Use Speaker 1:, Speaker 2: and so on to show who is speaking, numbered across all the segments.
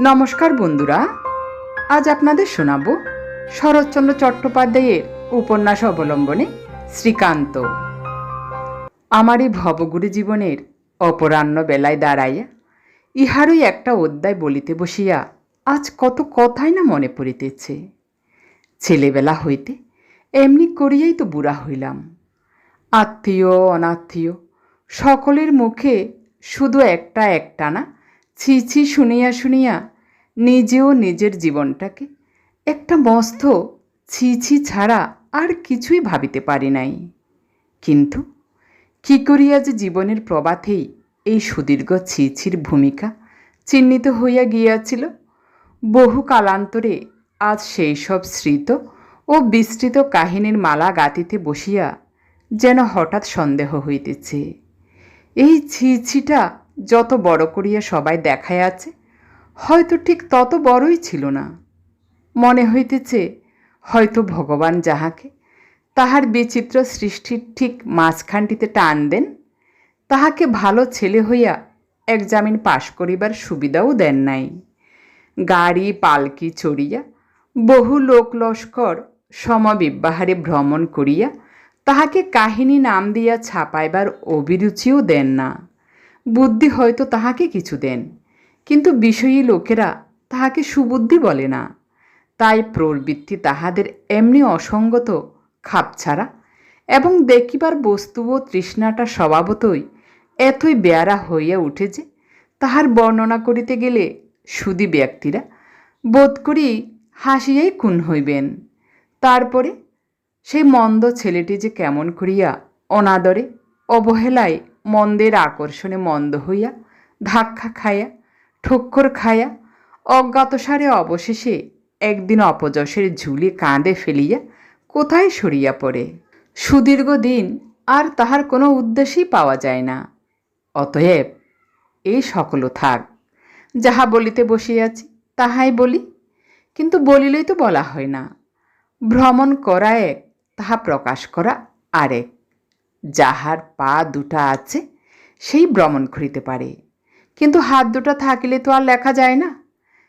Speaker 1: নমস্কার বন্ধুরা, আজ আপনাদের শোনাব শরৎচন্দ্র চট্টোপাধ্যায়ের উপন্যাস অবলম্বনে শ্রীকান্ত। আমার এই ভবগুরু জীবনের অপরাহ্ন বেলায় দাঁড়াইয়া ইহারই একটা অধ্যায় বলিতে বসিয়া আজ কত কথাই না মনে পড়িতেছে। ছেলেবেলা হইতে এমনি করিয়াই তো বুড়া হইলাম। আত্মীয়, অনাত্মীয় সকলের মুখে শুধু একটা একটা না ছি ছি শুনিয়া শুনিয়া নিজেও নিজের জীবনটাকে একটা মস্ত ছি ছি ছাড়া আর কিছুই ভাবিতে পারি নাই। কিন্তু কি করিয়া যে জীবনের প্রবাথেই এই সুদীর্ঘ ছি ছির ভূমিকা চিহ্নিত হইয়া গিয়াছিল, বহু কালান্তরে আজ সেই সব স্মৃত ও বিস্তৃত কাহিনীর মালা গাতিতে বসিয়া যেন হঠাৎ সন্দেহ হইতেছে। এই ছি ছিটা যত বড় করিয়া সবাই দেখায় আছে, হয়তো ঠিক তত বড়ই ছিল না। মনে হইতেছে, হয়তো ভগবান যাহাকে তাহার বিচিত্র সৃষ্টির ঠিক মাঝখানটিতে টান দেন, তাহাকে ভালো ছেলে হইয়া একজামিন পাশ করিবার সুবিধাও দেন নাই। গাড়ি, পালকি চড়িয়া বহু লোক লস্কর সমবিব্যাহারে ভ্রমণ করিয়া তাহাকে কাহিনী নাম দিয়া ছাপাইবার অভিরুচিও দেন না। বুদ্ধি হয়তো তাহাকে কিছু দেন, কিন্তু বিষয়ী লোকেরা তাহাকে সুবুদ্ধি বলে না। তাই প্রবৃত্তি তাহাদের এমনি অসঙ্গত খাপছাড়া এবং দেখিবার বস্তু ও তৃষ্ণাটা স্বভাবতই এতই বেয়ারা হইয়া উঠে যে তাহার বর্ণনা করিতে গেলে সুদী ব্যক্তিরা বোধ করি হাসিয়াই খুন হইবেন। তারপরে সেই মন্দ ছেলেটি যে কেমন করিয়া অনাদরে অবহেলায় মন্দের আকর্ষণে মন্দ হইয়া, ধাক্কা খায়া ঠক্কর খায়া অজ্ঞাতসারে অবশেষে একদিন অপযশের ঝুলি কাঁধে ফেলিয়া কোথায় সরিয়া পড়ে? সুদীর্ঘ দিন আর তাহার কোনো উদ্দেশ্যই পাওয়া যায় না। অতএব এই সকল থাক। যাহা বলিতে বসিয়াছি, তাহাই বলি। কিন্তু বলিলেই তো বলা হয় না। ভ্রমণ করা এক, তাহা প্রকাশ করা আরেক। যাহার পা দুটা আছে, সেই ভ্রমণ করিতে পারে। কিন্তু হাত দুটা থাকিলে তো আর লেখা যায় না।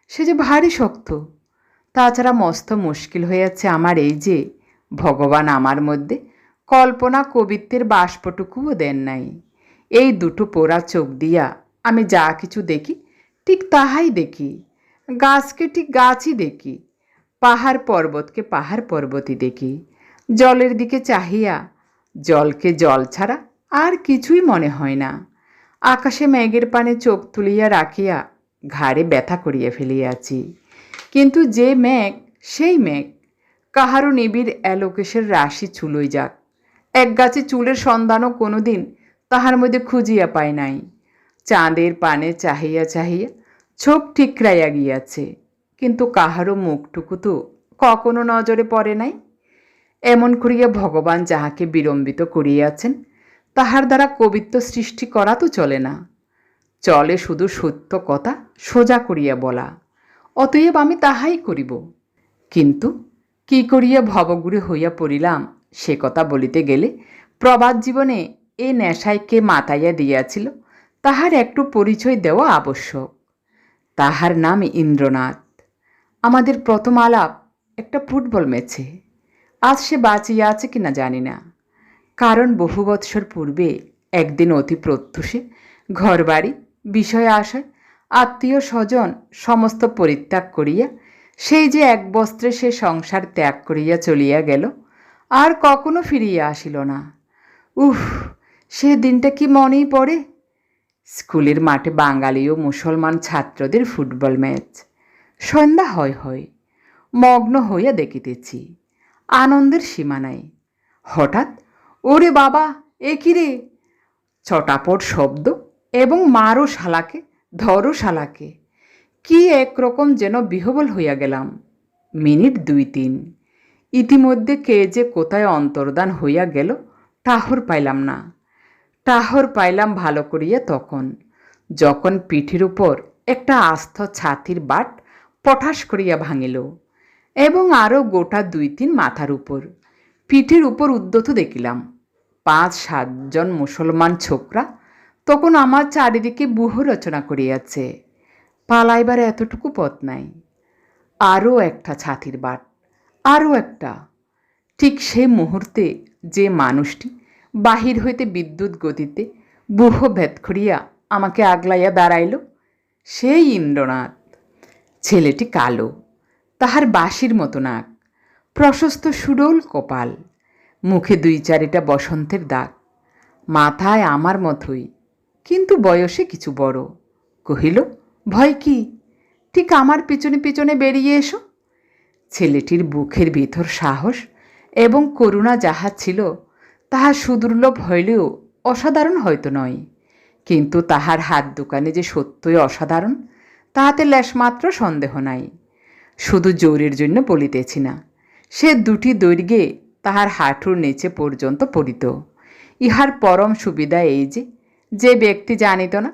Speaker 1: সে যে ভারী শক্ত। তাছাড়া মস্ত মুশকিল হয়েছে আমার এই যে, ভগবান আমার মধ্যে কল্পনা কবিত্বের বাষ্পটুকুও দেন নাই। এই দুটো পোড়া চোখ দিয়া আমি যা কিছু দেখি, ঠিক তাহাই দেখি। গাছকে ঠিক গাছই দেখি। পাহাড় পর্বতকে পাহাড় পর্বতই দেখি। জলের দিকে চাহিয়া জলকে জল ছাড়া আর কিছুই মনে হয় না। আকাশে মেঘের পানে চোখ তুলিয়া রাখিয়া ঘাড়ে ব্যথা করিয়া ফেলিয়াছি। কিন্তু যে মেঘ, সেই মেঘ। কাহারও নিবিড় অ্যালোকেশের রাশি চুলই যাক। এক গাছে চুলের সন্ধানও কোনো দিন তাহার মধ্যে খুঁজিয়া পায় নাই। চাঁদের পানে চাহিয়া চাহিয়া চোখ ঠিকরাইয়া গিয়াছে। কিন্তু কাহারও মুখটুকু তো কখনো নজরে পড়ে নাই। এমন করিয়া ভগবান যাহাকে বিলম্বিত করিয়াছেন, তাহার দ্বারা কবিত্ব সৃষ্টি করা তো চলে না। চলে শুধু সত্য কথা সোজা করিয়া বলা, অতএব আমি তাহাই করিব। কিন্তু কি করিয়া ভবগুরে হইয়া পড়িলাম সে কথা বলিতে গেলে প্রবাদ জীবনে এ নেশায় কে মাতাইয়া দিয়াছিল, তাহার একটু পরিচয় দেওয়া আবশ্যক। তাহার নাম ইন্দ্রনাথ। আমাদের প্রথম আলাপ একটা ফুটবল ম্যাচে। আজ সে বাঁচিয়া আছে কি না জানি না। কারণ বহু বৎসর পূর্বে একদিন অতি প্রত্যুষে ঘরবাড়ি, বিষয়ে আসায় আত্মীয় স্বজন সমস্ত পরিত্যাগ করিয়া সেই যে এক বস্ত্রে সে সংসার ত্যাগ করিয়া চলিয়া গেল, আর কখনো ফিরিয়া আসিল না। উফ, সে দিনটা কি মনেই পড়ে? স্কুলের মাঠে বাঙালি ও মুসলমান ছাত্রদের ফুটবল ম্যাচ। সন্ধ্যা হয় হয়, মগ্ন হইয়া দেখিতেছি। আনন্দের সীমা নাই। হঠাৎ, ওরে বাবা, এ রে? চটাপট শব্দ এবং মারো শালাকে, ধরো শালাকে। কি একরকম যেন বিহবল হইয়া গেলাম। মিনিট দুই তিন। ইতিমধ্যে কে যে কোথায় অন্তর্দান হইয়া গেল টাহর পাইলাম না। টাহর পাইলাম ভালো করিয়া তখন। যখন পিঠির উপর একটা আস্থ ছাতির বাট পঠাস করিয়া ভাঙিল। এবং আরও গোটা দুই তিন মাথার উপর। পিঠের উপর উদ্যত দেখিলাম পাঁচ সাতজন মুসলমান ছোকরা তখন আমার চারিদিকে বুহ রচনা করিয়াছে। পালাইবার এতটুকু পথ নাই। আরও একটা ছাতির বাট, আরও একটা। ঠিক সেই মুহূর্তে যে মানুষটি বাহির হইতে বিদ্যুৎ গতিতে বুহ ভেদ করিয়া আমাকে আগলাইয়া দাঁড়াইল, সেই ইন্দ্রনাথ। ছেলেটি কালো তাহার বাঁশির মতো নাক, প্রশস্ত সুডোল কপাল, মুখে দুই চারিটা বসন্তের দাগ। মাথায় আমার মতোই, কিন্তু বয়সে কিছু বড়। কহিল, ভয় কি? ঠিক আমার পিছনে পিছনে বেরিয়ে এসো। ছেলেটির বুকের ভিতর সাহস এবং করুণা যাহা ছিল তাহা সুদুর্লভ হইলেও অসাধারণ হয়তো নয়। কিন্তু তাহার হাত দোকানে যে সত্যই অসাধারণ, তাহাতে লেশমাত্র সন্দেহ নাই। শুধু জোরের জন্য বলিতেছি না। সে দুটি দৈর্ঘ্যে তাহার হাঁটুর নিচে পর্যন্ত পড়িত। ইহার পরম সুবিধা এই যে যে ব্যক্তি জানিত না,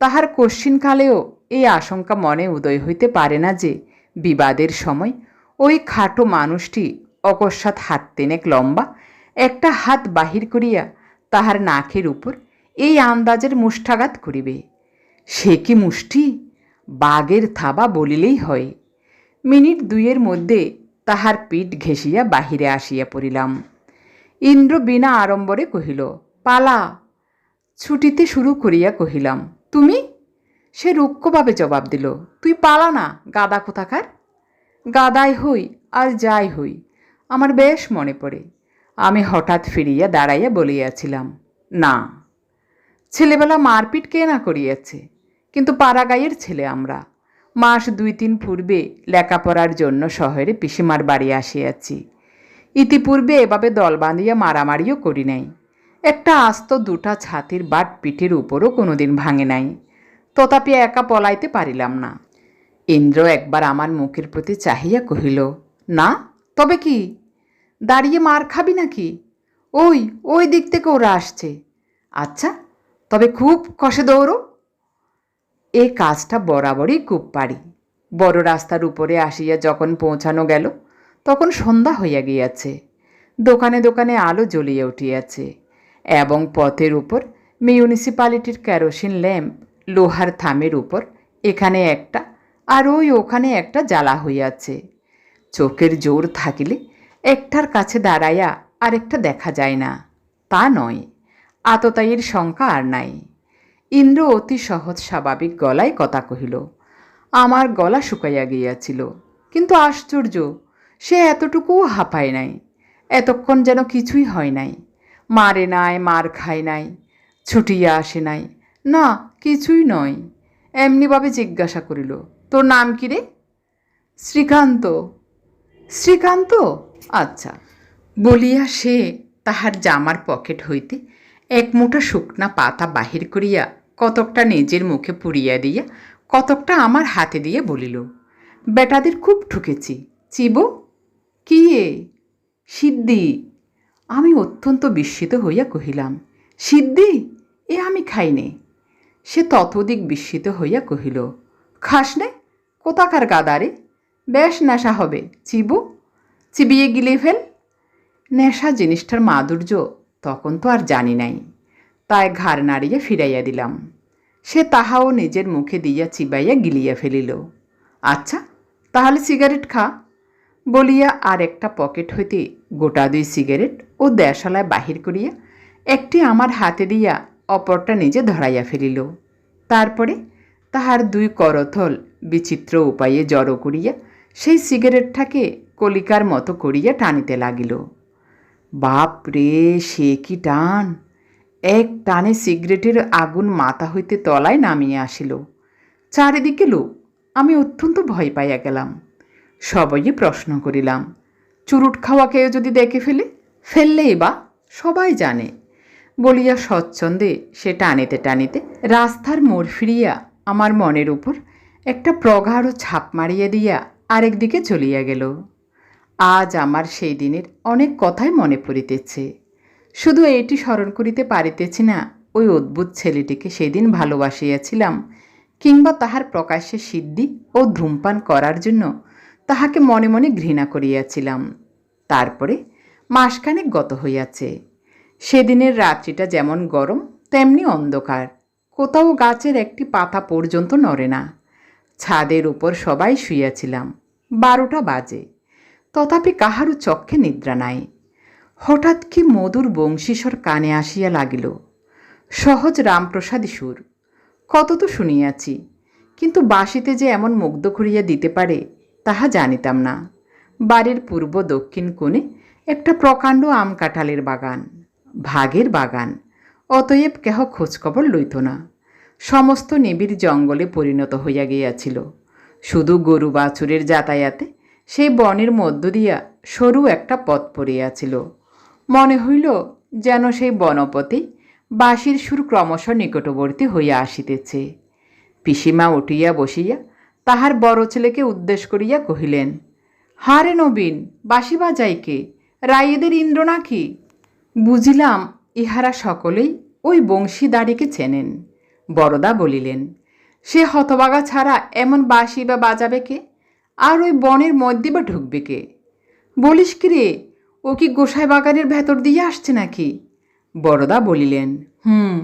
Speaker 1: তাহার কশ্চিনকালেও এই আশঙ্কা মনে উদয় হইতে পারে না যে, বিবাদের সময় ওই খাটো মানুষটি অকস্মাৎ হাত তিনেক লম্বা একটা হাত বাহির করিয়া তাহার নাকের উপর এই আন্দাজের মুষ্ঠাঘাত করিবে। সে কি মুষ্টি? বাঘের থাবা বলিলেই হয়। মিনিট দুইয়ের মধ্যে তাহার পিঠ ঘেঁষিয়া বাহিরে আসিয়া পড়িলাম। ইন্দ্র বিনা আড়ম্বরে কহিল, পালা, ছুটিতে শুরু করিয়া কহিলাম, তুমি? সে রুক্ষভাবে জবাব দিল, তুই পালা না, গাদা কোথাকার? গাদাই হই আর যাই হই, আমার বেশ মনে পড়ে, আমি হঠাৎ ফিরিয়া দাঁড়াইয়া বলিয়াছিলাম, না, ছেলেবেলা মারপিট কে না করিয়াছে, কিন্তু পাড়াগাঁয়ের ছেলে আমরা মাস দুই তিন পূর্বে লেখাপড়ার জন্য শহরে পিসিমার বাড়ি আসিয়াছি। ইতিপূর্বে এভাবে দল বাঁধিয়া মারামারিও করি নাই। একটা আস্ত দুটা ছাতির বাট পিঠের উপরও কোনোদিন ভাঙে নাই। তথাপি একা পলাইতে পারিলাম না। ইন্দ্র একবার আমার মুখের প্রতি চাহিয়া কহিল, না, তবে কি? দাঁড়িয়ে মার খাবি নাকি? ওই ওই দিক থেকে ওরা আসছে। আচ্ছা তবে খুব কষে দৌড়ো। এ কাজটা বরাবরই খুব পারি বড় রাস্তার উপরে আসিয়া যখন পৌঁছানো গেল, তখন সন্ধ্যা হইয়া গিয়াছে। দোকানে দোকানে আলো জ্বলিয়া উঠিয়াছে এবং পথের উপর মিউনিসিপ্যালিটির কেরোসিন ল্যাম্প লোহার থামের উপর এখানে একটা আর ওই ওখানে একটা জ্বালা হইয়াছে। চোখের জোর থাকিলে একটার কাছে দাঁড়াইয়া আরেকটা দেখা যায় না। তা নয়, আততায়ীর সংখ্যা আর নাই। ইন্দ্র অতি সহজ স্বাভাবিক গলায় কথা কহিল, আমার গলা শুকাইয়া গিয়াছিল, কিন্তু আশ্চর্য, সে এতটুকুও হাঁপায় নাই, এতক্ষণ যেন কিছুই হয় নাই, মারে নাই, মার খায় নাই, ছুটিয়া আসে নাই, না, কিছুই নয়, এমনিভাবে জিজ্ঞাসা করিল, তোর নাম কি রে? শ্রীকান্ত। শ্রীকান্ত? আচ্ছা। বলিয়া সে তাহার জামার পকেট হইতে এক মুঠো শুকনা পাতা বাহির করিয়া কতকটা নিজের মুখে পুড়িয়া দিয়া, কতকটা আমার হাতে দিয়ে বলিল, বেটাদের খুব ঠুকেছি। চিবো? কি এ? সিদ্ধি? আমি অত্যন্ত বিস্মিত হইয়া কহিলাম, সিদ্ধি? এ আমি খাইনি সে ততোধিক বিস্মিত হইয়া কহিল, খাস নে? কোথাকার গাদারে বেশ নেশা হবে, চিবু? চিবিয়ে গিলে ফেল? নেশা জিনিসটার মাধুর্য তখন তো আর জানি নাই। তাই ঘাড় নাড়িয়ে ফিরাইয়া দিলাম। সে তাহাও নিজের মুখে দিয়া চিবাইয়া গিলিয়া ফেলিল। আচ্ছা তাহলে সিগারেট খা। বলিয়া আর একটা পকেট হইতে গোটা দুই সিগারেট ও দেশালায় বাহির করিয়া একটি আমার হাতে দিয়া অপরটা নিজে ধরাইয়া ফেলিল। তারপরে তাহার দুই করথল বিচিত্র উপায়ে জড়ো করিয়া সেই সিগারেটটাকে কলিকার মতো করিয়া টানিতে লাগিল। বাপ রে সে কি টান! এক টানে সিগারেটের আগুন মাথা হইতে তলায় নামিয়ে আসিল। চারিদিকে লোক, আমি অত্যন্ত ভয় পাইয়া গেলাম। সবাই প্রশ্ন করিলাম, চুরুট খাওয়া কেউ যদি দেখে ফেলে? ফেললেই বা, সবাই জানে। বলিয়া স্বচ্ছন্দে সে টানিতে টানিতে রাস্তার মোড় ফিরিয়া আমার মনের উপর একটা প্রগাঢ় ছাপ মারিয়া দিয়া আরেক দিকে চলিয়া গেল। আজ আমার সেই দিনের অনেক কথাই মনে পড়িতেছে। শুধু এইটি স্মরণ করিতে পারিতেছি না, ওই অদ্ভুত ছেলেটিকে সেদিন ভালোবাসিয়াছিলাম, কিংবা তাহার প্রকাশ্যে সিদ্ধি ও ধূমপান করার জন্য তাহাকে মনে মনে ঘৃণা করিয়াছিলাম। তারপরে মাসখানেক গত হইয়াছে। সেদিনের রাত্রিটা যেমন গরম, তেমনি অন্ধকার। কোথাও গাছের একটি পাতা পর্যন্ত নড়ে না। ছাদের উপর সবাই শুইয়াছিলাম। বারোটা বাজে। তথাপি কাহারও চক্ষে নিদ্রা নাই। হঠাৎ কি মধুর বংশীস্বর কানে আসিয়া লাগিল। সহজ রামপ্রসাদী সুর কত তো শুনিয়াছি, কিন্তু বাঁশিতে যে এমন মুগ্ধ করিয়া দিতে পারে, তাহা জানিতাম না। বাড়ির পূর্ব দক্ষিণ কোণে একটা প্রকাণ্ড আম কাঁঠালের বাগান, ভাগের বাগান, অতএব কেহ খোঁজখবর লইত না। সমস্ত নিবিড় জঙ্গলে পরিণত হইয়া গিয়াছিল। শুধু গরু বাছুরের যাতায়াতে সেই বনের মধ্য দিয়া সরু একটা পথ পড়িয়াছিল। মনে হইল যেন সেই বনপথে বাঁশির সুর ক্রমশ নিকটবর্তী হইয়া আসিতেছে। পিসিমা উঠিয়া বসিয়া তাহার বড় ছেলেকে উদ্দেশ করিয়া কহিলেন, হারে নবীন, বাঁশি বাজাইকে রায়েদের ইন্দ্র নাকি? বুঝিলাম ইহারা সকলেই ওই বংশীদারিকে চেনেন। বড়দা বলিলেন, সে হতবাগা ছাড়া এমন বাঁশি বা বাজাবে কে? আর ওই বনের মধ্যে বা ঢুকবে কে? বলিস কি রে ও কি গোসাই বাগানের ভেতর দিয়ে আসছে নাকি? বড়দা বলিলেন হুম।